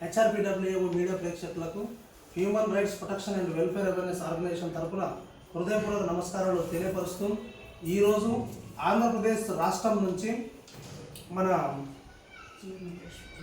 హెచ్ఆర్పిడబ్ల్యూఏ media ప్రేక్షకులకు human rights protection and welfare awareness organisation తరఫున హృదయపూర్వక నమస్కారాలు తెలియపరుస్తూ ఈరోజు ఆంధ్రప్రదేశ్ రాష్ట్రం నుంచి మన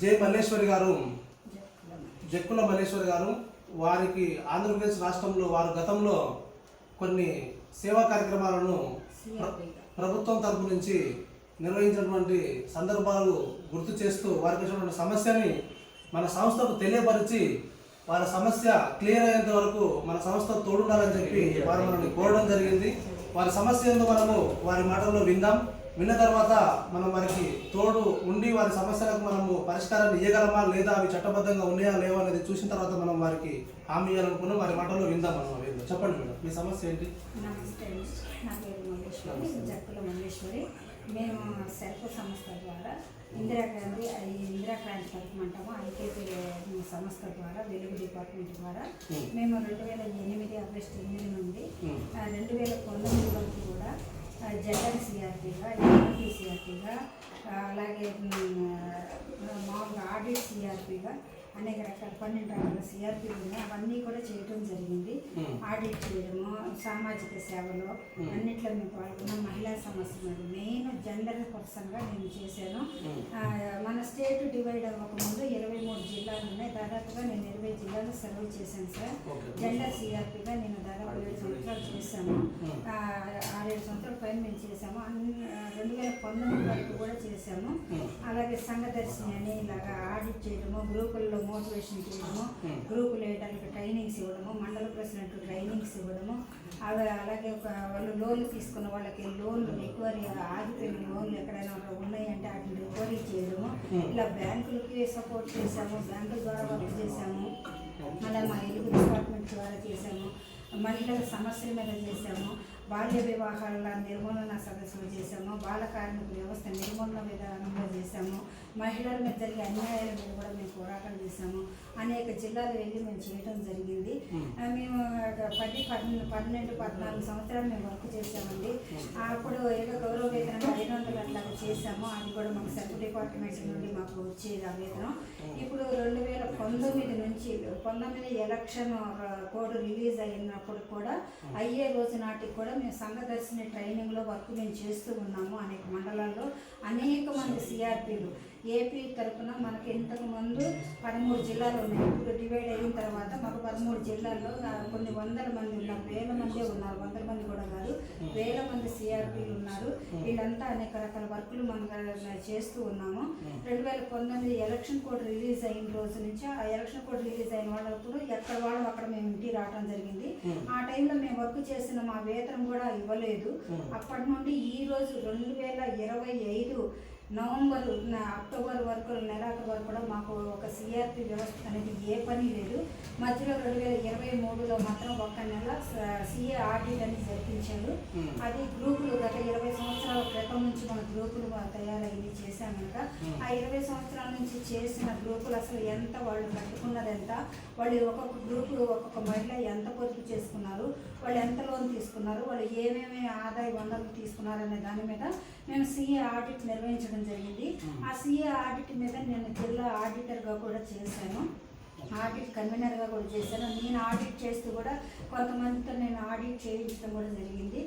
జే మల్లేశ్వరి గారు జక్కుల మల్లేశ్వరి గారు వారికి ఆంధ్రప్రదేశ్ రాష్ట్రంలో వారు గతంలో కొన్ని సేవా కార్యక్రమాలను ప్రభుత్వం తరపు నుంచి నిర్వహించినటువంటి సందర్భాలు గుర్తు చేస్తూ వారికి సమస్యని మన సంస్థకు తెలియపరిచి వారి సమస్య క్లియర్ అయ్యేంత వరకు మన సంస్థ తోడుండాలని చెప్పి వారు మనల్ని కోరడం జరిగింది. వారి సమస్య ఏందో మనము వారి మాటల్లో విందాం. విన్న తర్వాత మనం వారికి తోడు ఉండి వారి సమస్యలకు మనము పరిష్కారాన్ని ఇవ్వగలమా లేదా అవి చట్టబద్ధంగా ఉన్నాయా లేవా అనేది చూసిన తర్వాత మనం వారికి హామీ ఇవ్వాలనుకున్నాం వారి మాటల్లో విందాం మనం. చెప్పండి మేడం మీ సమస్య ఏంటి? నమస్తే అండి. నా పేరు మల్లేశ్వరి జక్కుల మల్లేశ్వరి మేము సెల్ఫ్ సంస్థ ద్వారా ఇందిరాగాంధీ ఇందిరాక్రాంతి పథకం అంటాము. ఐకేపీ సంస్థ ద్వారా వెలుగు డిపార్ట్మెంట్ ద్వారా. మేము రెండు వేల ఎనిమిది ఆగస్టు ఎనిమిది నుండి రెండు వేల పంతొమ్మిది వరకు కూడా జనరల్ సిఆర్టీగా ఎంపీ సిఆర్టీగా అలాగే మామూలుగా ఆడిట్ సిఆర్పీగా అనేక రకాల పన్నెండు రకాల సిఆర్పీలు ఉన్నాయి అవన్నీ కూడా చేయడం జరిగింది. ఆడిట్ చేయడము సామాజిక సేవలో అన్నిట్లో మేము పాల్గొన్నాం మహిళా సమస్యలు మెయిన్ జెండర్ పర్సన్గా నేను చేశాను. మన స్టేట్ డివైడ్ అవ్వకముందు ఇరవై మూడు జిల్లాలు ఉన్నాయి. దాదాపుగా నేను ఇరవై జిల్లాలు సర్వ్ చేశాను సార్. జెండర్ సిఆర్పీగా నేను దాదాపు ఏడు సంవత్సరాలు చేశాను ఉమ్. ఆ, ఆరేడు సంవత్సరాల పైన మేము చేసాము. అన్ని రెండు వేల పంతొమ్మిది వరకు కూడా చేసాము. అలాగే సంఘదర్శిని అని ఇలాగా ఆడిట్ చేయడము గ్రూపుల్లో మోటివేషన్ చేయడము గ్రూపులు గ్రూప్ ట్రైనింగ్స్ ఇవ్వడము మండల ప్రెసిడెంట్ ట్రైనింగ్స్ ఇవ్వడము. అవి అలాగే ఒక వాళ్ళు లోన్లు తీసుకున్న వాళ్ళకి లోన్లు రికవరీ ఆగిపోయిన లోన్లు ఎక్కడైనా ఉన్నాయంటే వాటిని రికవరీ చేయడము. ఇలా బ్యాంకులకి సపోర్ట్ చేశాము బ్యాంకుల ద్వారా వర్క్ చేశాము అలా మా ఎలుగు డిపార్ట్మెంట్ ద్వారా చేసాము. మహిళల సమస్యల మీద చేశాము బాల్య వివాహాల నిర్మూలన సదస్సులు చేశాము. బాల కార్మిక వ్యవస్థ నిర్మూలన విధానంలో చేశాము. మహిళల మీద జరిగే అన్యాయాల మీద కూడా మేము పోరాటం చేశాము. అనేక జిల్లాలు వెళ్ళి మేము చేయడం జరిగింది. మేము పది పన్నెండు పన్నెండు పద్నాలుగు సంవత్సరాలు మేము వర్క్ చేశామండి. అప్పుడు ఏదో గౌరవ వేతనం ఐదు వందలు అట్లాగా చేశాము. అది కూడా మాకు సెల్ఫ్ డిపార్ట్మెంట్ నుండి మాకు వచ్చేది ఆ వేతనం. ఇప్పుడు రెండు వేల పంతొమ్మిది నుంచి పంతొమ్మిది ఎలక్షన్ కోడ్ రిలీజ్ అయినప్పుడు కూడా అయ్యే రోజు నాటికి కూడా మేము సంఘదర్శిని ట్రైనింగ్లో వర్క్ మేము చేస్తూ ఉన్నాము అనేక మండలాల్లో అనేక మంది సిఆర్పీలు ఏపీ తరపున మనకి ఇంతకు ముందు పదమూడు జిల్లాలు ఉన్నాయి. ఇప్పుడు డివైడ్ అయిన తర్వాత మాకు పదమూడు జిల్లాల్లో కొన్ని వందల మంది ఉన్నారు. వేల మంది ఉన్నారు. వందల మంది కూడా కాదు. వేల మంది సిఆర్పీలు ఉన్నారు. వీళ్ళంతా అనేక రకాల వర్కులు మనం చేస్తూ ఉన్నాము. రెండు వేల పంతొమ్మిది ఎలక్షన్ కోడ్ రిలీజ్ అయిన రోజు నుంచి ఆ ఎలక్షన్ కోడ్ రిలీజ్ అయిన వాళ్ళప్పుడు ఎక్కడ వాళ్ళు అక్కడ మేము ఇంటికి రావడం జరిగింది. ఆ టైంలో మేము వర్క్ చేసిన మా వేతనం కూడా ఇవ్వలేదు. అప్పటి నుండి ఈ రోజు రెండు వేల ఇరవై ఐదు నవంబర్ అక్టోబర్ వరకు నెలాఖరు వరకు కూడా మాకు ఒక సిఆర్పి వ్యవస్థ అనేది ఏ పని లేదు. మధ్యలో రెండు వేల ఇరవై మూడులో మాత్రం ఒక నెల సిఏ ఆడిట్ అని జరిపించారు. అది గ్రూపులు గత ఇరవై సంవత్సరాల క్రితం నుంచి మన గ్రూపులు తయారయ్యి చేశాం కనుక ఆ ఇరవై సంవత్సరాల నుంచి చేసిన గ్రూపులు అసలు ఎంత వాళ్ళు కట్టుకున్నది ఎంత వాళ్ళు ఒక్కొక్క గ్రూపు ఒక్కొక్క మహిళ ఎంత పొదుపు చేసుకున్నారు వాళ్ళు ఎంత లోన్ తీసుకున్నారు వాళ్ళు ఏమేమి ఆదాయ వనరులు తీసుకున్నారు అనే దాని మీద మేము సిఏ ఆడిట్ నిర్వహించడం జరిగింది. ఆ సిఏ ఆడిట్ మీద నేను జిల్లా ఆడిటర్గా కూడా చేశాను. ఆడిట్ కన్వీనర్గా కూడా చేశాను. నేను ఆడిట్ చేస్తూ కూడా కొంతమందితో నేను ఆడిట్ చేయించడం కూడా జరిగింది.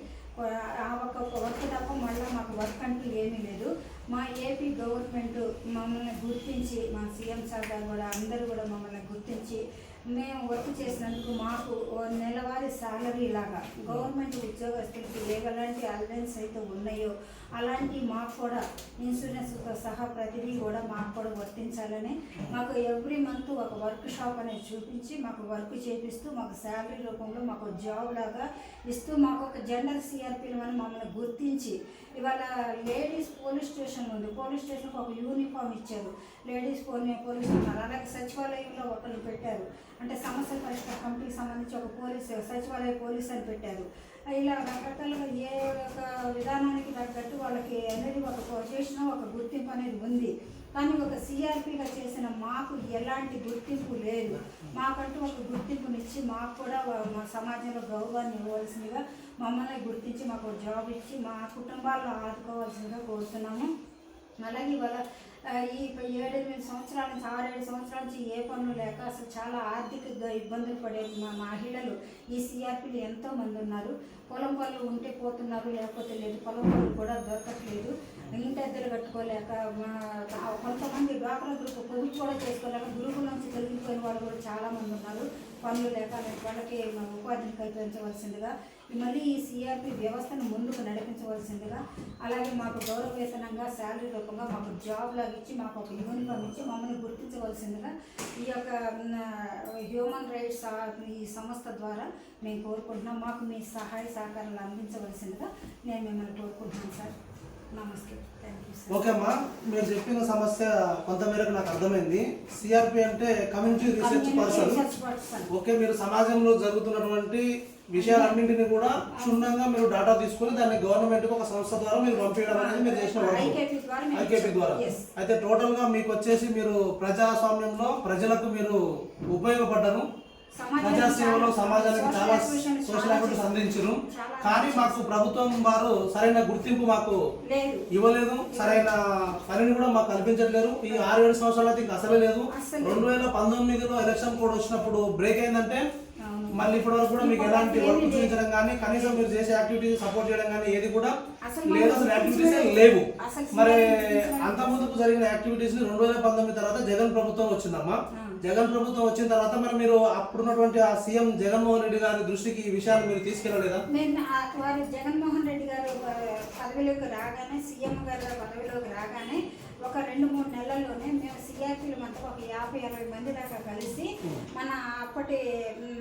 ఆ ఒక్క వర్క్ తప్ప మళ్ళీ మాకు వర్క్ అంటూ ఏమీ లేదు. మా ఏపీ గవర్నమెంట్ మమ్మల్ని గుర్తించి మా సీఎం సార్ గారు కూడా అందరూ కూడా మమ్మల్ని గుర్తించి మేము వర్క్ చేసినందుకు మాకు నెలవారి నెలవారీ సాలరీ లాగా గవర్నమెంట్ ఉద్యోగస్తులకి ఎలాంటి అలవెన్స్ అయితే ఉన్నాయో అలాంటి మాకు కూడా ఇన్సూరెన్స్తో సహా ప్రతిదీ కూడా మాకు కూడా వర్తించాలని మాకు ఎవ్రీ మంత్ ఒక వర్క్ షాప్ అనేది చూపించి మాకు వర్క్ చేపిస్తూ మాకు శాలరీ రూపంలో మాకు జాబ్ లాగా ఇస్తూ మాకు ఒక జనరల్ సిఆర్పీలు అని మమ్మల్ని గుర్తించి ఇవాళ లేడీస్ పోలీస్ స్టేషన్ ఉంది. పోలీస్ స్టేషన్కి ఒక యూనిఫామ్ ఇచ్చారు. లేడీస్ పోలీ పోలీస్ ఉన్నారు. అలాగే సచివాలయంలో ఒకళ్ళు పెట్టారు. అంటే సమస్యల పరిష్కార కమిటీకి సంబంధించి ఒక పోలీస్ సచివాలయ పోలీస్ అని పెట్టారు. ఇలా రకరకాలుగా ఏ ఒక విధానానికి తగ్గట్టు వాళ్ళకి అనేది ఒక పొజిషన్ ఒక గుర్తింపు అనేది ఉంది. కానీ ఒక సిఆర్పిగా చేసిన మాకు ఎలాంటి గుర్తింపు లేదు. మాకంటూ ఒక గుర్తింపునిచ్చి మాకు కూడా మా సమాజంలో గౌరవాన్ని ఇవ్వవలసిందిగా మమ్మల్ని గుర్తించి మాకు జాబ్ ఇచ్చి మా కుటుంబాల్లో ఆదుకోవాల్సిందిగా కోరుతున్నాము. అలాగే ఇవాళ ఈ ఏడెనిమిది సంవత్సరాల నుంచి ఆరేడు సంవత్సరాల నుంచి ఏ పనులు లేక అసలు చాలా ఆర్థికంగా ఇబ్బందులు పడే మా మహిళలు ఈ సిఆర్పీలు ఎంతో మంది ఉన్నారు. పొలం పనులు ఉంటే పోతున్నారు లేకపోతే లేదు పొలం పనులు కూడా దొరకట్లేదు. ఇంటద్దెలు కట్టుకోలేక మా- కొంతమంది డ్వాక్రా గ్రూప్ పొదుపు కూడా చేసుకోలేక గ్రూపుల నుంచి తొలగిపోయిన వాళ్ళు కూడా చాలామంది ఉన్నారు. పనులు లేక వాళ్ళకి మా ఉపాధిని కల్పించవలసిందిగా మళ్ళీ ఈ సిఆర్పి వ్యవస్థను ముందుకు నడిపించవలసిందిగా అలాగే మాకు గౌరవ వేతనంగా శాలరీ రూపంగా మాకు జాబ్ లాగా ఇచ్చి మాకు ఒక యూనిఫామ్ ఇచ్చి మమ్మల్ని గుర్తించవలసిందిగా ఈ యొక్క హ్యూమన్ రైట్స్ ఈ సంస్థ ద్వారా మేము కోరుకుంటున్నాం. మాకు మీ సహాయ సహకారాలు అందించవలసిందిగా నేను మిమ్మల్ని కోరుకుంటున్నాను సార్. ఓకే అమ్మా మీరు చెప్పిన సమస్య కొంతమేరకు నాకు అర్థమైంది. సిఆర్పి అంటే కమ్యూనిటీ రీసెర్చ్ పర్సన్ ఓకే మీరు సమాజంలో జరుగుతున్నటువంటి విషయాలన్నింటినీ కూడా క్షుణ్ణంగా మీరు డేటా తీసుకుని దాన్ని గవర్నమెంట్ ఒక సంస్థ ద్వారా మీరు పంపించడం అనేది మీరు చేసిన వర్క్. ఐకేపీ ద్వారా. అయితే టోటల్గా మీకు వచ్చేసి మీరు ప్రజాస్వామ్యంలో ప్రజలకు మీరు ఉపయోగపడ్డరు సమాజానికి ప్రజా సేవలో చాలా- సమాజానికి చాలా సోషల్ యాక్టివిటీస్. అందించరు. కానీ మాకు ప్రభుత్వం వారు సరైన గుర్తింపు మాకు లేదు. ఇవ్వలేదు. సరైన పనిని కూడా మాకు కల్పించట్లేరు. ఈ ఆరు ఏడు సంవత్సరాలు అయితే ఇంకా అసలే లేదు. రెండు వేల పంతొమ్మిదిలో ఎలక్షన్ కోడ్ వచ్చినప్పుడు బ్రేక్ అయిందంటే. మళ్ళీ ఇప్పటి వరకు కూడా మీకు ఎలాంటి వర్క్. చూపించడం కానీ కనీసం మీరు చేసే యాక్టివిటీస్ సపోర్ట్ చేయడం కానీ ఏది కూడా లేదు అసలు యాక్టివిటీస్. లేవు మరి. అంత ముందుకు జరిగిన యాక్టివిటీస్ని రెండు వేల పంతొమ్మిది తర్వాత జగన్ ప్రభుత్వం వచ్చిందమ్మా. జగన్ ప్రభుత్వం వచ్చిన తర్వాత మరి మీరు అప్పుడున్నటువంటి ఆ సీఎం జగన్మోహన్ రెడ్డి గారి దృష్టికి ఈ విషయాన్ని మీరు తీసుకెళ్ళలేదా వారు జగన్మోహన్ రెడ్డి గారు పదవిలోకి రాగానే సీఎం గారు పదవిలోకి రాగానే ఒక రెండు మూడు నెలల్లోనే మేము సిఆర్పీలు మొత్తం ఒక యాభై అరవై మంది దాకా కలిసి మన అప్పటి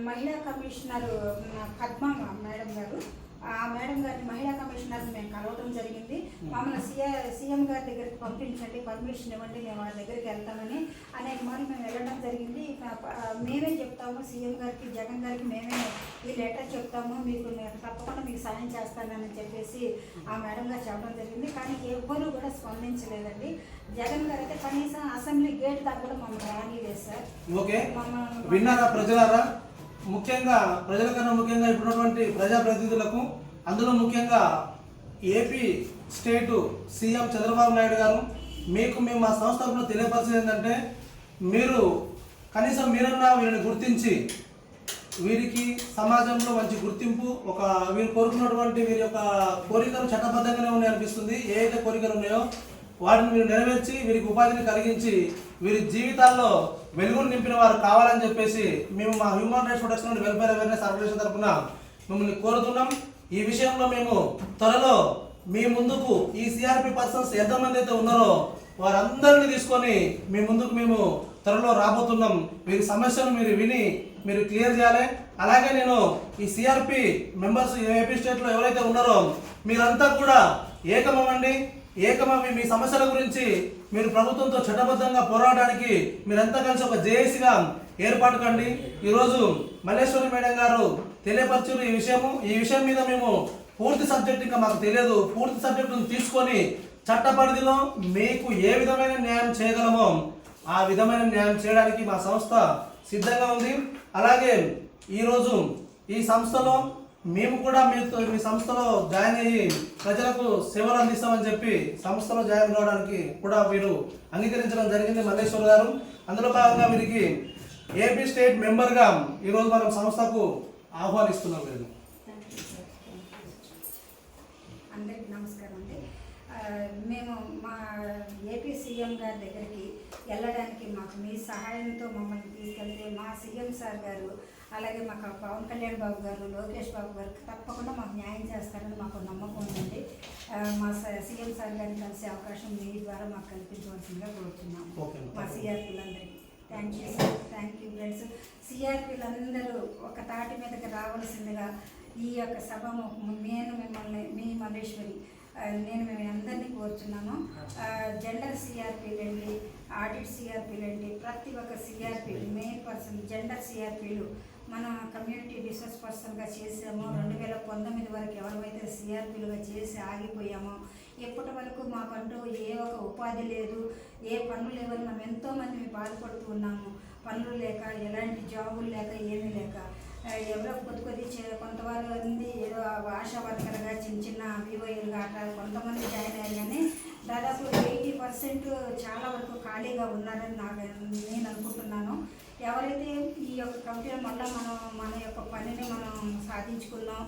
మహిళా కమిషనర్ పద్మ మేడం గారు ఆ మేడం గారిని మహిళా కమిషనర్ మేము కలవటం జరిగింది. మమ్మల్ని సీఆర్ సీఎం గారి దగ్గరికి పంపించండి పర్మిషన్ ఇవ్వండి మేము వారి దగ్గరికి వెళ్తామని అనేక మార్లు మేము వెళ్ళడం జరిగింది. మేమే చెప్తాము సీఎం గారికి జగన్ గారికి మేమే ఈ లెటర్ చెప్తాము మీకు నేను తప్పకుండా మీకు సాయం చేస్తానని చెప్పేసి ఆ మేడం గారు చెప్పడం జరిగింది. కానీ ఎవ్వరూ కూడా స్పందించలేదండి. జగన్ గారు అయితే కనీసం అసెంబ్లీ గేట్ దాకా కూడా మమ్మల్ని రానిలేదు సార్. ఓకే. విన్నారా ప్రజలారా? ముఖ్యంగా ప్రజల కన్నా ముఖ్యంగా ఇప్పుడున్నటువంటి ప్రజాప్రతినిధులకు అందులో ముఖ్యంగా AP state CM Chandrababu Naidu garu మీకు మేము మా సంస్థ తరఫున తెలియపరిచేది ఏంటంటే మీరు కనీసం మీరన్నా వీరిని గుర్తించి వీరికి సమాజంలో మంచి గుర్తింపు ఒక వీరు కోరుకున్నటువంటి వీరి యొక్క కోరికలు చట్టబద్ధంగానే ఉన్నాయి అనిపిస్తుంది. ఏ అయితే కోరికలు ఉన్నాయో వాటిని మీరు నెరవేర్చి వీరికి ఉపాధిని కలిగించి వీరి జీవితాల్లో వెలుగును నింపిన వారు కావాలని చెప్పేసి మేము మా human rights protection and welfare awareness organisation తరఫున మిమ్మల్ని కోరుతున్నాం. ఈ విషయంలో మేము త్వరలో మీ ముందుకు ఈ సిఆర్పి పర్సన్స్ ఎంతమంది అయితే ఉన్నారో వారందరినీ తీసుకొని మీ ముందుకు మేము త్వరలో రాబోతున్నాం. వీరి సమస్యను మీరు విని మీరు క్లియర్ చేయాలి. అలాగే నేను ఈ సిఆర్పి మెంబర్స్ ఏపీ స్టేట్లో ఎవరైతే ఉన్నారో మీరంతా కూడా ఏకమవ్వండి. ఏకమవి మీ సమస్యల గురించి మీరు ప్రభుత్వంతో చట్టబద్ధంగా పోరాడడానికి మీరంతా కలిసి ఒక జేఏసీగా ఏర్పాటు కండి. ఈరోజు మల్లేశ్వరి మేడం గారు తెలియపరిచారు ఈ విషయము. ఈ విషయం మీద మేము పూర్తి సబ్జెక్ట్ ఇంకా మాకు తెలియదు. పూర్తి సబ్జెక్టును తీసుకొని చట్ట పరిధిలో మీకు ఏ విధమైన న్యాయం చేయగలమో ఆ విధమైన న్యాయం చేయడానికి మా సంస్థ సిద్ధంగా ఉంది. అలాగే ఈరోజు ఈ సంస్థలో మేము కూడా మీతో మీ సంస్థలో జాయిన్ అయ్యి ప్రజలకు సేవలు అందిస్తామని చెప్పి సంస్థలో జాయిన్ కావడానికి కూడా వీరు అంగీకరించడం జరిగింది మల్లేశ్వర్ గారు. అందులో భాగంగా వీరికి ఏపీ స్టేట్ మెంబర్గా ఈరోజు మనం సంస్థకు ఆహ్వానిస్తున్నాం వీరు thank you sir thank you. అందరికీ నమస్కారం అండి. మేము మా ఏపీ సీఎం గారి దగ్గరికి వెళ్ళడానికి మాకు మీ సహాయంతో మమ్మల్ని తీసుకెళ్తే మా సీఎం సార్ గారు అలాగే మాకు పవన్ కళ్యాణ్ బాబు గారు లోకేష్ బాబు గారు తప్పకుండా మాకు న్యాయం చేస్తారని మాకు నమ్మకం ఉందండి. మా సీఎం సార్ గారిని కలిసే అవకాశం మీ ద్వారా మాకు కల్పించవలసిందిగా కోరుతున్నాము. మా సిఆర్పీలందరికీ thank you sir thank you friends సిఆర్పీలందరూ ఒక తాటి మీదకి రావాల్సిందిగా ఈ యొక్క సభ నేను మిమ్మల్ని మీ మల్లేశ్వరి నేను మేము అందరినీ కోరుచున్నాను. జెండర్ సిఆర్పీలండి ఆడిట్ సిఆర్పీలండి ప్రతి ఒక్క సిఆర్పీలు మెయిన్ పర్సన్ జెండర్ సిఆర్పీలు మన కమ్యూనిటీ రిసోర్స్ పర్సన్గా చేసామో. రెండు వేల పంతొమ్మిది వరకు ఎవరైతే సిఆర్పీలుగా చేసి ఆగిపోయామో ఇప్పటి వరకు మాకంటూ ఏ ఒక ఉపాధి లేదు ఏ పనులు లేవని మనం ఎంతోమంది బాధపడుతూ ఉన్నాము. పనులు లేక ఎలాంటి జాబులు లేక ఏమీ లేక. ఎవరో కొద్ది కొద్ది చే- ఉంది ఏదో ఆశా వర్కర్గా చిన్న చిన్న వివోఏలుగా అట్లా కొంతమంది జాయిన్ అయ్యారు కానీ దాదాపు ఎయిటీ పర్సెంట్ చాలా వరకు ఖాళీగా ఉన్నారని నాకు నేను అనుకుంటున్నాను. ఎవరైతే ఈ యొక్క కంపెనీ వల్ల మనం మన యొక్క పనిని మనం సాధించుకున్నాం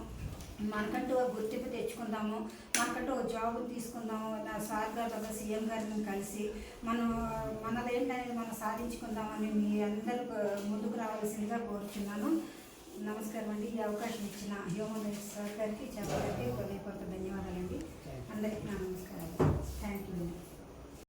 మనకంటూ ఒక గుర్తింపు తెచ్చుకుందాము మనకంటూ ఒక జాబ్ తీసుకుందాము నా సార్ గారు ఒక సీఎం గారిని కలిసి మనం మనదేంటనేది మనం సాధించుకుందామని మీ అందరూ ముందుకు రావాల్సిందిగా కోరుతున్నాను నమస్కారం అండి ఈ అవకాశం ఇచ్చిన హ్యూమన్ రైట్స్ సహకారికి చాలా హృదయపూర్వక ధన్యవాదాలండి. అందరికీ నా